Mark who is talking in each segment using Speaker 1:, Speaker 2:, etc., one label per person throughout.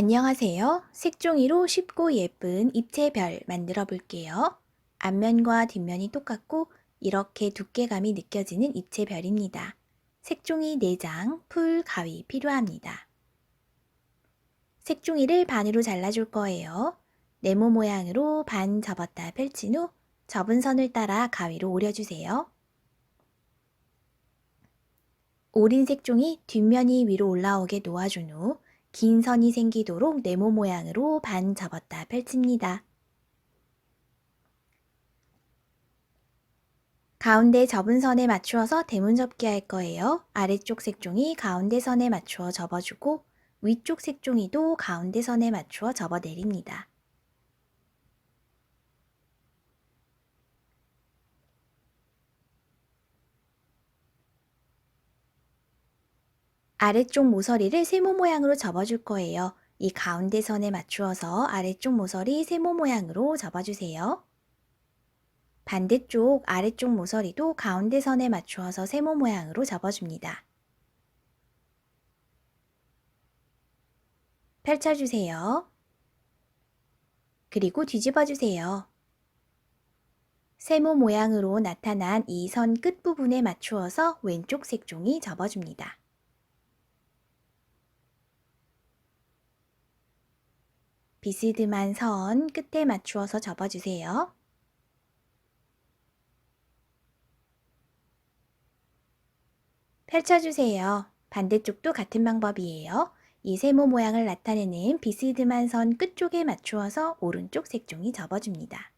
Speaker 1: 안녕하세요. 색종이로 쉽고 예쁜 입체별 만들어 볼게요. 앞면과 뒷면이 똑같고 이렇게 두께감이 느껴지는 입체별입니다. 색종이 4장, 풀, 가위 필요합니다. 색종이를 반으로 잘라줄 거예요. 네모 모양으로 반 접었다 펼친 후 접은 선을 따라 가위로 오려주세요. 오린 색종이 뒷면이 위로 올라오게 놓아준 후 긴 선이 생기도록 네모 모양으로 반 접었다 펼칩니다. 가운데 접은 선에 맞추어서 대문 접기 할 거예요. 아래쪽 색종이 가운데 선에 맞추어 접어주고 위쪽 색종이도 가운데 선에 맞추어 접어 내립니다. 아래쪽 모서리를 세모 모양으로 접어줄 거예요. 이 가운데 선에 맞추어서 아래쪽 모서리 세모 모양으로 접어주세요. 반대쪽 아래쪽 모서리도 가운데 선에 맞추어서 세모 모양으로 접어줍니다. 펼쳐주세요. 그리고 뒤집어주세요. 세모 모양으로 나타난 이 선 끝부분에 맞추어서 왼쪽 색종이 접어줍니다. 비스듬한 선 끝에 맞추어서 접어주세요. 펼쳐주세요. 반대쪽도 같은 방법이에요. 이 세모 모양을 나타내는 비스듬한 선 끝쪽에 맞추어서 오른쪽 색종이 접어줍니다.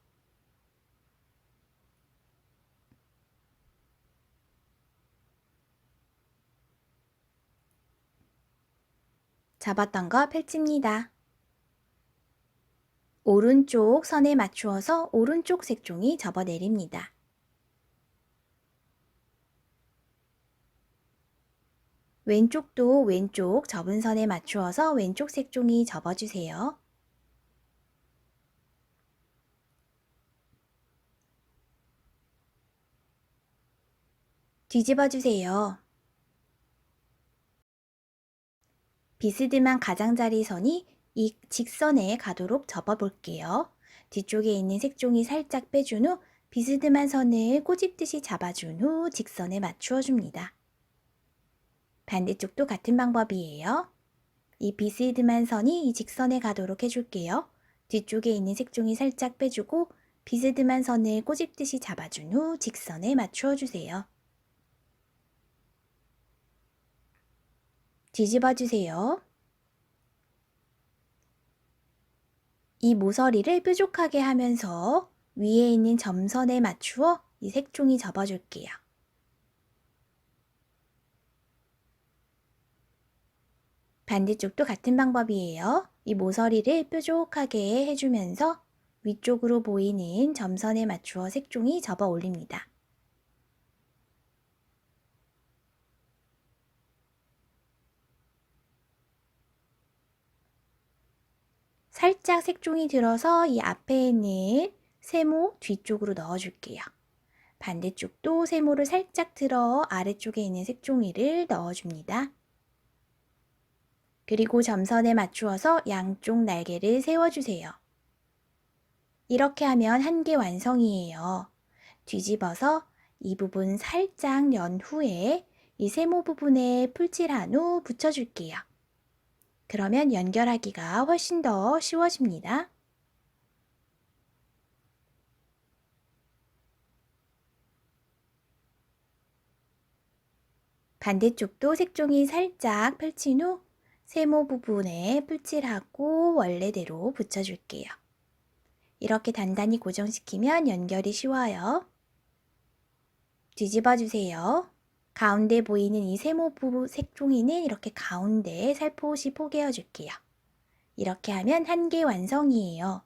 Speaker 1: 접었던 거 펼칩니다. 오른쪽 선에 맞추어서 오른쪽 색종이 접어 내립니다. 왼쪽도 왼쪽 접은 선에 맞추어서 왼쪽 색종이 접어주세요. 뒤집어 주세요. 비스듬한 가장자리 선이 이 직선에 가도록 접어 볼게요. 뒤쪽에 있는 색종이 살짝 빼준 후 비스듬한 선을 꼬집듯이 잡아준 후 직선에 맞추어 줍니다. 반대쪽도 같은 방법이에요. 이 비스듬한 선이 이 직선에 가도록 해줄게요. 뒤쪽에 있는 색종이 살짝 빼주고 비스듬한 선을 꼬집듯이 잡아준 후 직선에 맞추어 주세요. 뒤집어 주세요. 이 모서리를 뾰족하게 하면서 위에 있는 점선에 맞추어 이 색종이 접어줄게요. 반대쪽도 같은 방법이에요. 이 모서리를 뾰족하게 해주면서 위쪽으로 보이는 점선에 맞추어 색종이 접어 올립니다. 살짝 색종이 들어서 이 앞에 있는 세모 뒤쪽으로 넣어줄게요. 반대쪽도 세모를 살짝 들어 아래쪽에 있는 색종이를 넣어줍니다. 그리고 점선에 맞추어서 양쪽 날개를 세워주세요. 이렇게 하면 한 개 완성이에요. 뒤집어서 이 부분 살짝 연 후에 이 세모 부분에 풀칠한 후 붙여줄게요. 그러면 연결하기가 훨씬 더 쉬워집니다. 반대쪽도 색종이 살짝 펼친 후 세모 부분에 풀칠하고 원래대로 붙여줄게요. 이렇게 단단히 고정시키면 연결이 쉬워요. 뒤집어 주세요. 가운데 보이는 이 세모 부부 색종이는 이렇게 가운데 살포시 포개어 줄게요. 이렇게 하면 한 개 완성이에요.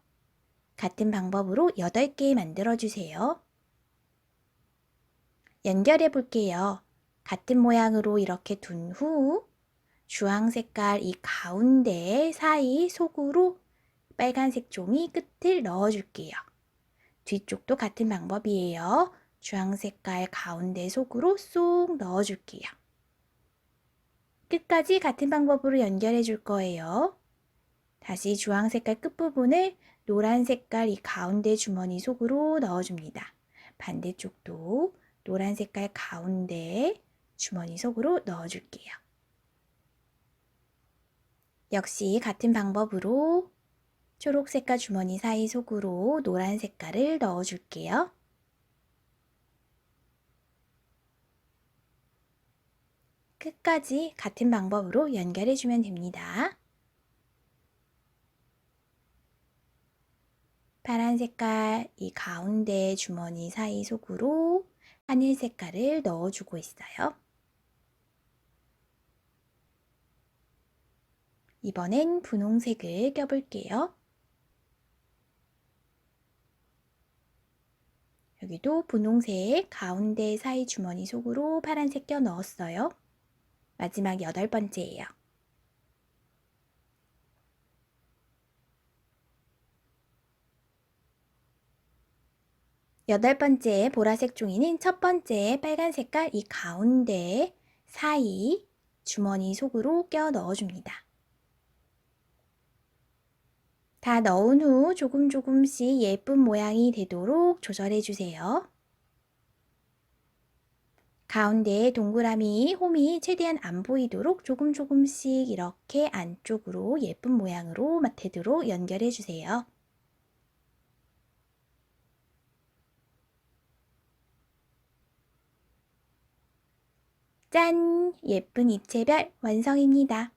Speaker 1: 같은 방법으로 8개 만들어 주세요. 연결해 볼게요. 같은 모양으로 이렇게 둔 후 주황 색깔 이 가운데 사이 속으로 빨간색 종이 끝을 넣어 줄게요. 뒤쪽도 같은 방법이에요. 주황 색깔 가운데 속으로 쏙 넣어줄게요. 끝까지 같은 방법으로 연결해 줄 거예요. 다시 주황 색깔 끝부분을 노란 색깔 이 가운데 주머니 속으로 넣어줍니다. 반대쪽도 노란 색깔 가운데 주머니 속으로 넣어줄게요. 역시 같은 방법으로 초록 색깔 주머니 사이 속으로 노란 색깔을 넣어줄게요. 끝까지 같은 방법으로 연결해 주면 됩니다. 파란 색깔 이 가운데 주머니 사이 속으로 하늘 색깔을 넣어주고 있어요. 이번엔 분홍색을 껴볼게요. 여기도 분홍색 가운데 사이 주머니 속으로 파란색 껴 넣었어요. 마지막 여덟 번째예요. 여덟 번째 보라색 종이는 첫 번째 빨간 색깔 이 가운데 사이 주머니 속으로 껴 넣어줍니다. 다 넣은 후 조금 조금씩 예쁜 모양이 되도록 조절해 주세요. 가운데 동그라미 홈이 최대한 안 보이도록 조금 조금씩 이렇게 안쪽으로 예쁜 모양으로 되도록 연결해 주세요. 짠! 예쁜 입체별 완성입니다.